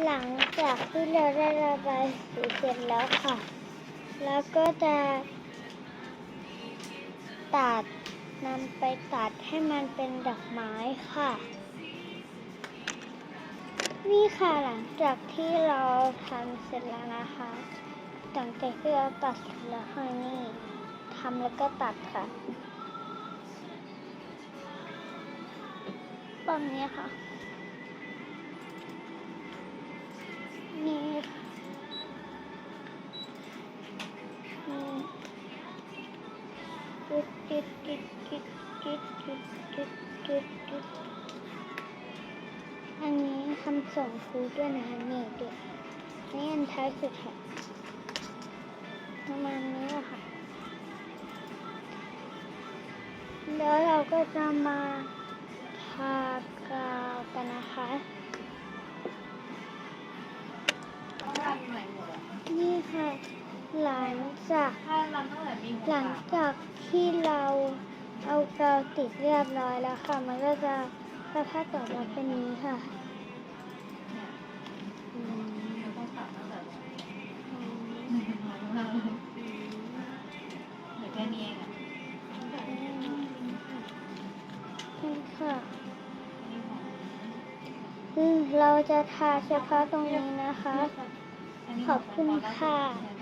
หลังจากที่เราได้ระบายสีเสร็จแล้วค่ะ แล้วก็จะตัดนำไปตัดให้มันเป็นดอกไม้ค่ะ นี่ค่ะหลังจากที่เราทำเสร็จแล้วนะคะหลังจากที่เราตัดเสร็จแล้วค่ะนี่ทำแล้วก็ตัดค่ะตอนนี้ค่ะ จุดจุดจุดจุดจุดจุดจุดจุดจุดอันนี้คำส่งครูด้วยนะคะนี่ยด้วยนี่อันท้ายสุดค่ะประมาณนี้แหละค่ะแล้วเราก็จะมา หลังจากถ้าทำตั้งแต่มีหลังจากที่เราเอากาวติดเรียบร้อยแล้วค่ะ มันก็จะสภาพต่อมาเป็นนี้ค่ะเนี่ยอืมเราต้องตัดตั้งแต่อืมเหลือแค่นี้เองอะนี่ค่ะนี่ของอืมเราจะทาเฉพาะตรงนี้นะคะอันนี้ขอบคุณค่ะของ